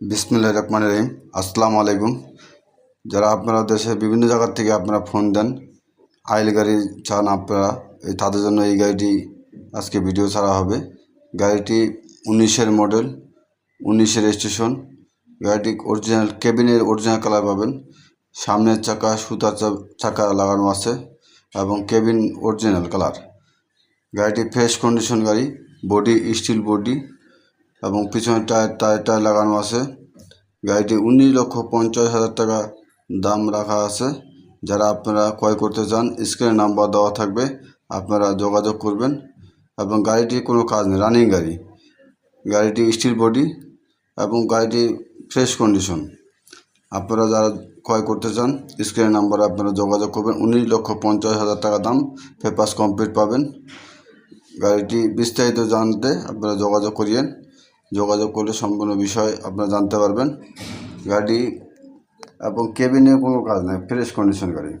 বিসমুল্লাহ রহমান রহিম। আসসালামু আলাইকুম। যারা আপনারা দেশে বিভিন্ন জায়গার থেকে আপনারা ফোন দেন, আইল গাড়ি চান আপনারা, এই তাদের জন্য এই গাড়িটি আজকে ভিডিও ছাড়া হবে। গাড়িটি উনিশের মডেল, উনিশের স্টেশন গাড়িটি অরিজিনাল, কেবিনের অরিজিনাল কালার পাবেন। সামনের চাকা, সুতার চাকা লাগানো আছে এবং কেবিন অরিজিনাল কালার। গাড়িটি ফ্রেশ কন্ডিশন গাড়ি, বডি, স্টিল বডি। এবং পিছনে টায়ার টায়ার টায়ার লাগানো আছে। গাড়িটি উনিশ লক্ষ পঞ্চাশ হাজার টাকা দাম রাখা আছে। যারা আপনারা ক্রয় করতে চান, স্ক্রিনে নাম্বার দেওয়া থাকবে, আপনারা যোগাযোগ করবেন। এবং গাড়িটির কোনো কাজ নেই, রানিং গাড়ি। গাড়িটি স্টিল বডি এবং গাড়িটি ফ্রেশ কন্ডিশন। আপনারা যারা ক্রয় করতে চান স্ক্রিনের নাম্বারে আপনারা যোগাযোগ করবেন। উনিশ লক্ষ পঞ্চাশ হাজার টাকা দাম, পেপার্স কমপ্লিট পাবেন। গাড়িটি বিস্তারিত জানতে আপনারা যোগাযোগ করিয়েন। যোগাযোগ করলে সম্পূর্ণ বিষয় আপনারা জানতে পারবেন। গাড়ি এবং কেবিনে কোনো কাজ নেই ফ্রেশ কন্ডিশন গাড়ি।